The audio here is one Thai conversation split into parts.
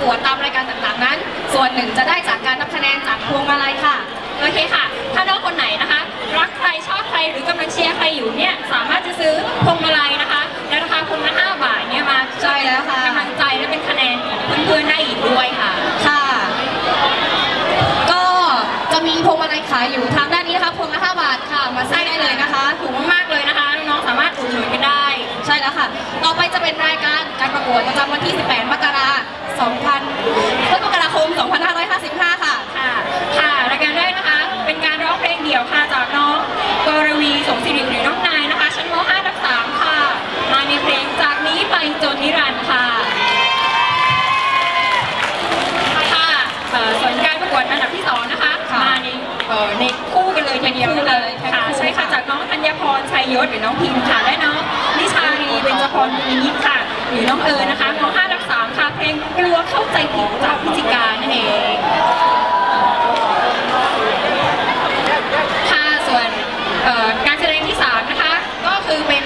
ประกวดตามรายการต่างๆนั้น ส่วนหนึ่งจะได้จากการนับคะแนนจากพวงมาลัยค่ะ โอเคค่ะ ถ้าน้องคนไหนนะคะ รักใครชอบใครหรือกำลังเชียร์ใครอยู่เนี่ยสามารถจะซื้อพวงมาลัยนะคะในราคาพวงละ5บาทเนี่ยมาใช่แล้วค่ะกำลังใจและเป็นคะแนนของเพื่อนๆได้อีกด้วยค่ะค่ะก็จะมีพวงมาลัยขายอยู่ทางด้านนี้นะคะพวงละ5บาทค่ะมาซื้อได้เลยนะคะถูกมากๆเลยนะคะน้องๆสามารถอุดหนุนกันได้ ใช่แล้วค่ะ ต่อไปจะเป็นรายการการประกวดประจำวันที่ 18 มกราคม2,000มกราคม 2555 ค่ะ ค่ะ ค่ะรายการแรกนะคะ เป็นการร้องเพลงเดี่ยวค่ะจากน้องกรวีสงสิริหรือน้องนายนะคะ ชั้นม .5 ทับ3ค่ะ มาในเพลงจากนี้ไปจนนิรันดร์ค่ะ ค่ะเอ่อส่วนการประกวดอันดับที่สองนะคะค่ะมาในเอ่อในคู่กันเลยทีเดียวนะคะคู่เลยค่ะคู่ใช่ค่ะค่ะ จากน้องธัญพรชัยยศหรือน้องพิมพ์ค่ะ และน้องนิชารีเบญจพรบุญนิตค่ะ หรือน้องเอิญนะคะม .5 ทับ3ค่ะเพล งกลัวเข้าใจผิดจากพิจิการนั่นเองค่ะส่วนการแสดงที่3นะคะก็คือเป็น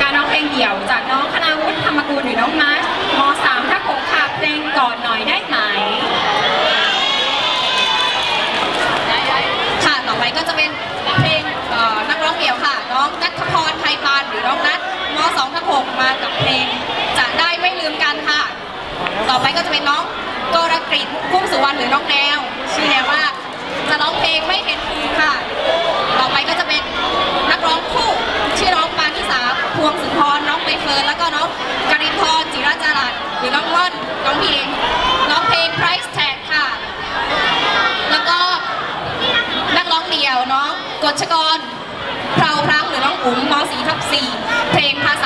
การร้องเพลงเดี่ยว จากน้องคณาวุฒิธรรมกูลหรือน้องมาร์ชม3ทับ6ค่ะเพลงก่อนหน่อยได้ไหมค่ะต่อไปก็จะเป็นเพลงนักร้องเดี่ยวค่ะ น้องนัทพรไทยปานหรือน้องนัทม2ทับ6มากับเพลงจะได้ไม่ลืมกันค่ะ ต่อไปก็จะเป็นน้องกรกฤษพุ่มสุวรรณหรือน้องแนว ชื่อแนวว่าจะร้องเพลงไม่เห็นคุณค่ะ ต่อไปก็จะเป็นนักร้องคู่ชื่อน้องปานิสาพวงสุนทรน้องใบเฟิร์นแล้วก็น้องกรินทร์จิราจารัตน์หรือน้องม่อนน้องเพลงน้องเพลง price tag ค่ะ แล้วก็นักร้องเดี่ยวน้องกฎชกรเพราพลังหรือน้องอุ๋มมสีทับสี่เพลงภาษา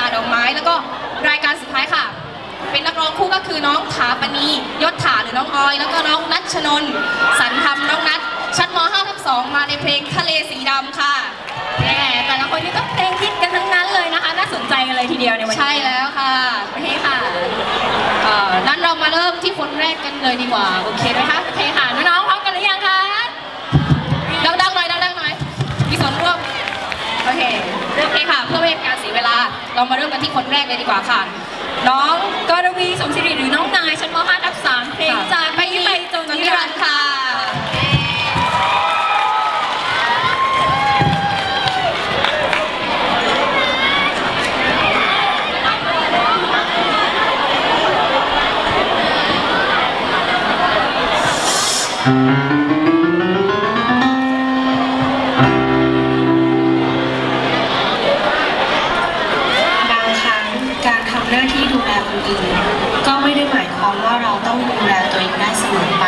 เป็นนักร้องคู่ก็คือน้องถาปณียศถาหรือน้องออย แล้วก็น้องนัชชนนท์สันธรรมน้องนัทชั้นม5ทับ2มาในเพลงทะเลสีดำค่ะแหมแต่ละคนนี่ก็เพลงฮิตกันทั้งนั้นเลยนะคะ น่าสนใจกันเลยทีเดียวในวันนี้ใช่แล้วค่ะโอเคค่ะเอ่อนั้นเรามาเริ่มที่คนแรกกันเลยดีกว่า โอเคไหมคะ เวลาเรามาเริ่มกันที่คนแรกเลยดีกว่าค่ะ น้องกรวีสมศิริหรือน้องนายชั้นม .5 ทับ3เพลงจากไปนี้ไปจนนิรันดร์ค่ะค่ ต้องดูแลตัวเองได้เสมอไป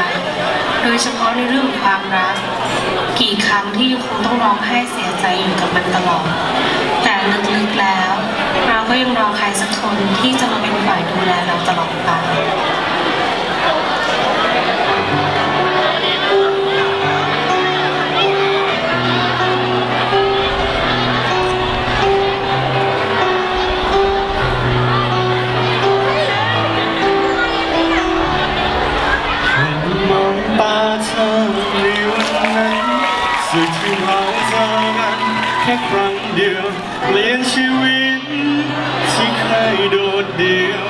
โดยเฉพาะในเรื่องความรัก กี่ครั้งที่ยูคงต้องร้องไห้เสียใจอยู่กับมันตลอด แต่ลึกๆแล้ว เราก็ยังรอใครสักคนที่จะมาเป็นฝ่ายดูแลเราตลอดไป เดียวเปลี่ยนชีวิต ที่เคยโดดเดี่ยว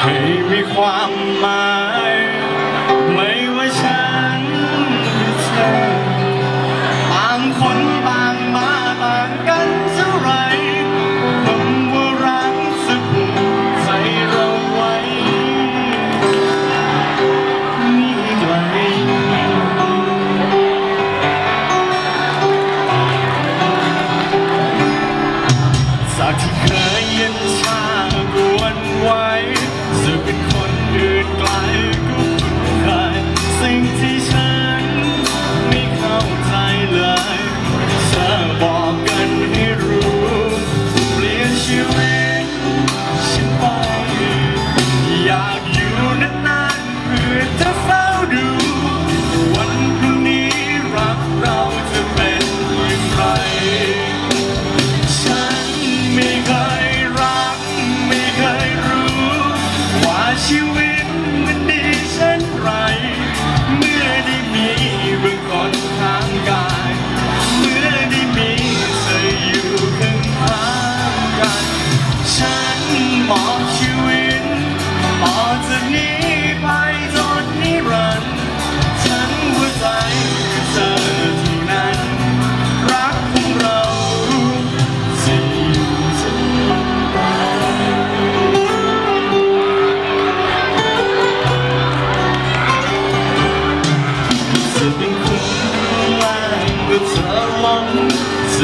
ให้มีความหมาย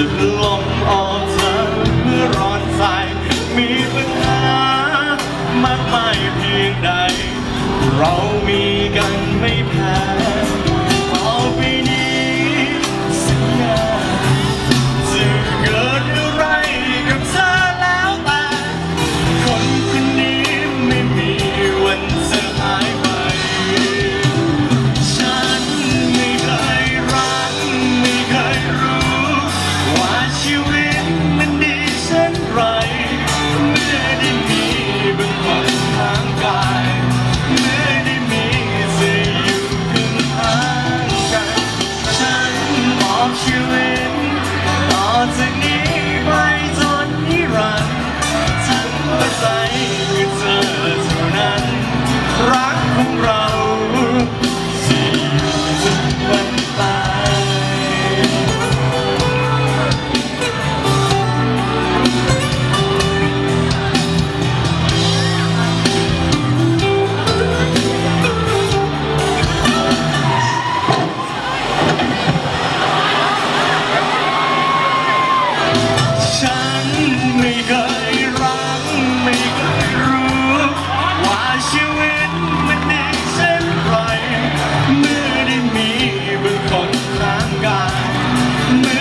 สึกลมออกเมื่อร้อนใจมีปัญหามามาเพียงใด เรา ใสอีกเธอเท่านั้น รักของเรา man.